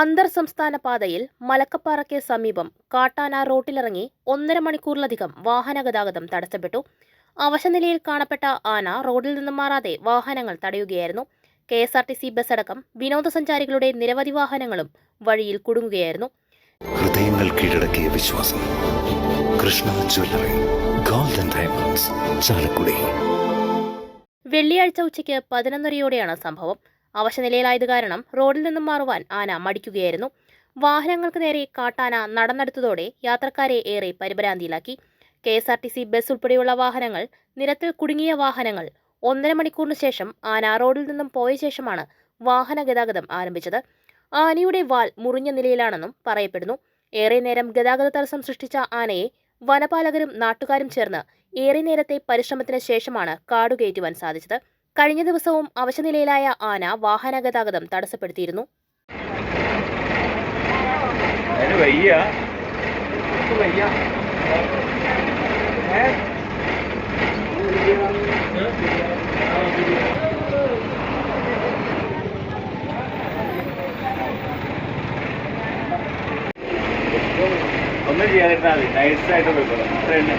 അന്തർ സംസ്ഥാന പാതയിൽ മലക്കപ്പാറയ്ക്ക് സമീപം കാട്ടാന റോട്ടിലിറങ്ങി ഒന്നര മണിക്കൂറിലധികം വാഹന ഗതാഗതം തടസ്സപ്പെട്ടു. അവശനിലയിൽ കാണപ്പെട്ട ആന റോഡിൽ നിന്നും മാറാതെ വാഹനങ്ങൾ തടയുകയായിരുന്നു. K S R T C bus അടക്കം വിനോദസഞ്ചാരികളുടെ നിരവധി വാഹനങ്ങളും വഴിയിൽ കുടുങ്ങുകയായിരുന്നു. ഹൃദയങ്ങൾ കീഴടക്കിയ വിശ്വാസം. Krishna jewellery golden diamonds Chalakudy. വെള്ളിയാഴ്ച ഉച്ചയ്ക്ക് പതിനൊന്നരയോടെയാണ് സംഭവം. അവശനിലയിലായത് കാരണം റോഡിൽ നിന്നും മാറുവാൻ ആന മടിക്കുകയായിരുന്നു. വാഹനങ്ങൾക്ക് നേരെ കാട്ടാന നടന്നെടുത്തതോടെ യാത്രക്കാരെ ഏറെ പരിഭ്രാന്തിയിലാക്കി. K S R T C bus ഉൾപ്പെടെയുള്ള വാഹനങ്ങൾ നിരത്തിൽ കുടുങ്ങിയ വാഹനങ്ങൾ ഒന്നര മണിക്കൂറിന് ശേഷം ആന റോഡിൽ നിന്നും പോയ ശേഷമാണ് വാഹന ഗതാഗതം ആരംഭിച്ചത്. ആനയുടെ വാൽ മുറിഞ്ഞ നിലയിലാണെന്നും പറയപ്പെടുന്നു. ഏറെ നേരം ഗതാഗത തടസ്സം സൃഷ്ടിച്ച ആനയെ വനപാലകരും നാട്ടുകാരും ചേർന്ന് ഏറെ നേരത്തെ പരിശ്രമത്തിന് ശേഷമാണ് കാടുകയറ്റുവാൻ സാധിച്ചത്. കഴിഞ്ഞ ദിവസവും അവശനിലയിലായ ആന വാഹന ഗതാഗതം തടസ്സപ്പെടുത്തിയിരുന്നു ഒന്നും ചെയ്യാതിരുന്നാൽ മതി. നൈസായിട്ട് പോയിക്കോളാം. അത്ര തന്നെ